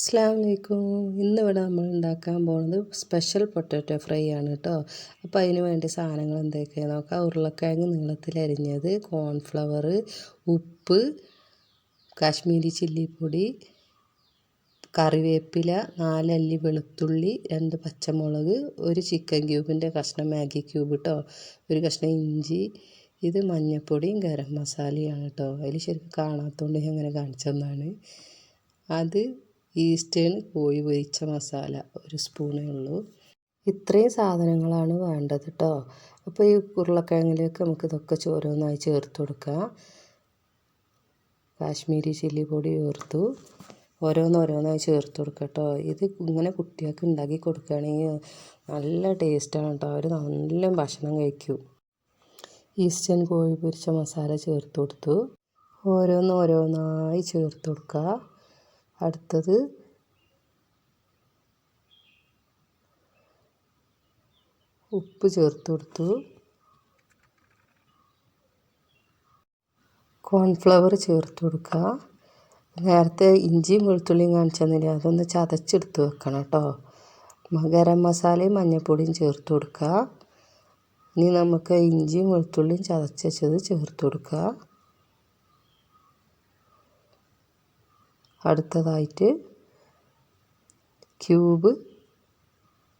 അസ്സാം വലൈക്കും ഇന്നിവിടെ നമ്മൾ ഉണ്ടാക്കാൻ പോകുന്നത് സ്പെഷ്യൽ പൊട്ടാറ്റോ ഫ്രൈ ആണ് കേട്ടോ അപ്പോൾ അതിന് വേണ്ടി സാധനങ്ങൾ എന്തൊക്കെയാണ് നോക്കാം ഉരുളക്കിഴങ്ങ് നീളത്തിൽ അരിഞ്ഞത് കോൺഫ്ലവർ ഉപ്പ് കാശ്മീരി ചില്ലി പൊടി കറിവേപ്പില നാലല്ലി വെളുത്തുള്ളി രണ്ട് പച്ചമുളക് ഒരു ചിക്കൻ ക്യൂബിന്റെ കഷ്ണം മാഗി ക്യൂബ് കേട്ടോ ഒരു കഷ്ണം ഇഞ്ചി ഇത് മഞ്ഞൾപ്പൊടിയും ഗരം മസാലയാണ് കേട്ടോ അതിൽ ശരിക്കും കാണാത്തതുകൊണ്ട് ഞാൻ അങ്ങനെ കാണിച്ചതാണ് അത് ഈസ്റ്റേൺ കോഴി പൊരിച്ച മസാല ഒരു സ്പൂണേ ഉള്ളൂ. ഇത്രയും സാധനങ്ങളാണ് വേണ്ടത് കേട്ടോ അപ്പോൾ ഈ ഉരുളക്കിഴങ്ങിലേക്ക് നമുക്ക് ഇതൊക്കെ ചോരോന്നായി ചേർത്ത് കൊടുക്കാം. കാശ്മീരി ചില്ലി പൊടി ചേർത്തു. ഓരോന്നോരോന്നായി ചേർത്ത് കൊടുക്കുക കേട്ടോ ഇത് ഇങ്ങനെ കുട്ടികൾക്ക് ഉണ്ടാക്കി കൊടുക്കുകയാണെങ്കിൽ നല്ല ടേസ്റ്റാണ് കേട്ടോ അവർ നല്ല ഭക്ഷണം കഴിക്കും. ഈസ്റ്റേൺ കോഴി പൊരിച്ച മസാല ചേർത്ത് കൊടുത്തു. ഓരോന്നോരോന്നായി ചേർത്ത് കൊടുക്കുക അടുത്തത്. ഉപ്പ് ചേർത്ത് കൊടുത്തു. കോൺഫ്ലവർ ചേർത്ത് കൊടുക്കുക നേരത്തെ ഇഞ്ചിയും വെളുത്തുള്ളിയും കാണിച്ചെന്നില്ലേ അതൊന്ന് ചതച്ചെടുത്ത് വെക്കണം കേട്ടോ. ഗരം മസാലയും മഞ്ഞൾപ്പൊടിയും ചേർത്ത് കൊടുക്കുക ഇനി നമുക്ക് ഇഞ്ചിയും വെളുത്തുള്ളിയും ചതച്ചത് ചേർത്ത് കൊടുക്കുക അടുത്തതായിട്ട് ക്യൂബ്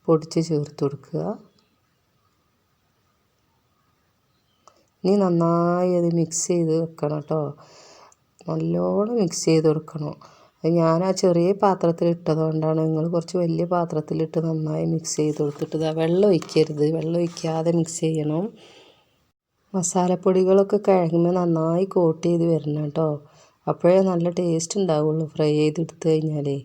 പൊടിച്ച് ചേർത്ത് കൊടുക്കുക. ഇനി നന്നായി അത് മിക്സ് ചെയ്ത് വെക്കണം കേട്ടോ. നല്ലോണം മിക്സ് ചെയ്ത് കൊടുക്കണം. ഞാൻ ആ ചെറിയ പാത്രത്തിൽ ഇട്ടതുകൊണ്ടാണ് നിങ്ങൾ കുറച്ച് വലിയ പാത്രത്തിലിട്ട് നന്നായി മിക്സ് ചെയ്ത് കൊടുത്തിട്ട് വെള്ളം ഒഴിക്കരുത്. വെള്ളം ഒഴിക്കാതെ മിക്സ് ചെയ്യണം. മസാലപ്പൊടികളൊക്കെ കിഴങ്ങുമ്പോൾ നന്നായി കോട്ട് ചെയ്ത് വരണം കേട്ടോ. അപ്പോഴേ നല്ല ടേസ്റ്റ് ഉണ്ടാവുള്ളൂ. ഫ്രൈ ചെയ്തെടുത്ത് കഴിഞ്ഞാലേ.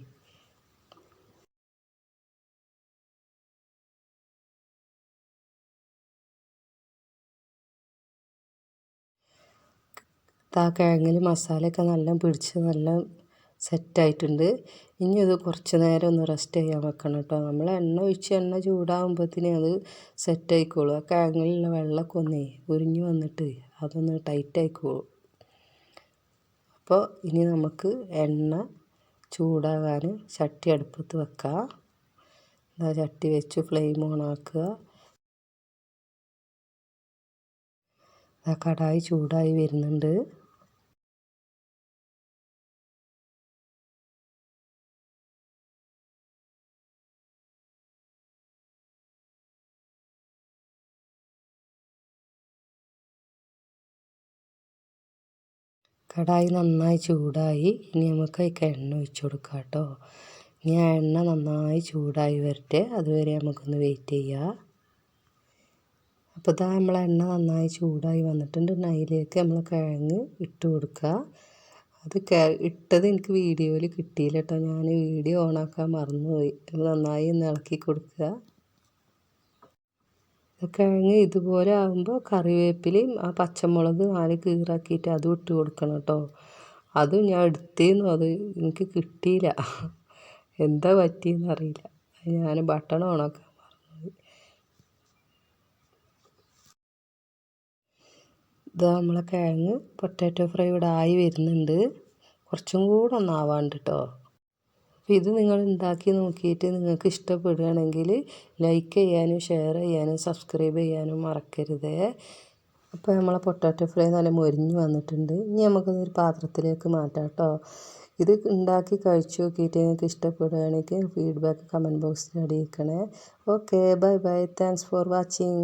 ആ കിഴങ്ങിൽ മസാലയൊക്കെ നല്ല പിടിച്ച് നല്ല സെറ്റായിട്ടുണ്ട് ഇനി അത് കുറച്ച് നേരം ഒന്ന് റെസ്റ്റ് ചെയ്യാൻ വെക്കണം കേട്ടോ. നമ്മൾ എണ്ണ ഒഴിച്ച് എണ്ണ ചൂടാകുമ്പോഴത്തേന് അത് സെറ്റായിക്കോളും ആ കിഴങ്ങിലുള്ള വെള്ളമൊക്കെ ഒന്നേ ഉരിഞ്ഞു വന്നിട്ട് അതൊന്ന് ടൈറ്റ് ആയിക്കോളും. അപ്പോൾ ഇനി നമുക്ക് എണ്ണ ചൂടാകാൻ ചട്ടി അടുപ്പത്ത് വെക്കാം. എന്താ ചട്ടി വെച്ച് ഫ്ലെയിം ഓൺ ആക്കുക. കടായി ചൂടായി വരുന്നുണ്ട്. കടായി നന്നായി ചൂടായി. ഇനി നമുക്ക് അതിലേക്ക് എണ്ണ ഒഴിച്ചു കൊടുക്കാം കേട്ടോ. ഇനി ആ എണ്ണ നന്നായി ചൂടായി വരട്ടെ. അതുവരെ നമുക്കൊന്ന് വെയിറ്റ് ചെയ്യാം. അപ്പോൾ ഇതാ നമ്മളെ എണ്ണ നന്നായി ചൂടായി വന്നിട്ടുണ്ട്. അതിലേക്ക് നമ്മൾ കിഴങ്ങ് ഇട്ട് കൊടുക്കുക അത് ഇട്ടത് എനിക്ക് വീഡിയോയിൽ കിട്ടിയില്ല കേട്ടോ. ഞാൻ വീഡിയോ ഓണാക്കാൻ മറന്നുപോയി. നന്നായി ഒന്ന് ഇളക്കി കൊടുക്കുക. കിഴങ്ങ് ഇതുപോലെ ആകുമ്പോൾ കറിവേപ്പിലയും ആ പച്ചമുളക് നാല് കീറാക്കിയിട്ട് അതും ഇട്ട് കൊടുക്കണം കേട്ടോ അതും ഞാൻ എടുത്തേന്നു. അത് എനിക്ക് കിട്ടിയില്ല. എന്താ പറ്റിയെന്ന് അറിയില്ല. ഞാൻ ബട്ടൺ ഓണാക്കാൻ മറന്നു ഇത് നമ്മളെ കിഴങ്ങ് പൊട്ടാറ്റോ ഫ്രൈ ഇവിടെ ആയി വരുന്നുണ്ട്. കുറച്ചും കൂടെ ഒന്നാവാണ്ട് കേട്ടോ അപ്പോൾ ഇത് നിങ്ങൾ ഉണ്ടാക്കി നോക്കിയിട്ട് നിങ്ങൾക്ക് ഇഷ്ടപ്പെടുകയാണെങ്കിൽ ലൈക്ക് ചെയ്യാനും ഷെയർ ചെയ്യാനും സബ്സ്ക്രൈബ് ചെയ്യാനും മറക്കരുത്. അപ്പോൾ നമ്മളെ പൊട്ടാറ്റോ ഫ്രൈ നല്ല മൊരിഞ്ഞ് വന്നിട്ടുണ്ട്. ഇനി നമുക്കൊന്നൊരു പാത്രത്തിലേക്ക് മാറ്റാം കേട്ടോ ഇത് ഉണ്ടാക്കി കഴിച്ചു നോക്കിയിട്ട് നിങ്ങൾക്ക് ഇഷ്ടപ്പെടുകയാണെങ്കിൽ ഫീഡ്ബാക്ക് കമന്റ് ബോക്സിൽ അറിയിക്കണേ okay bye bye thanks for watching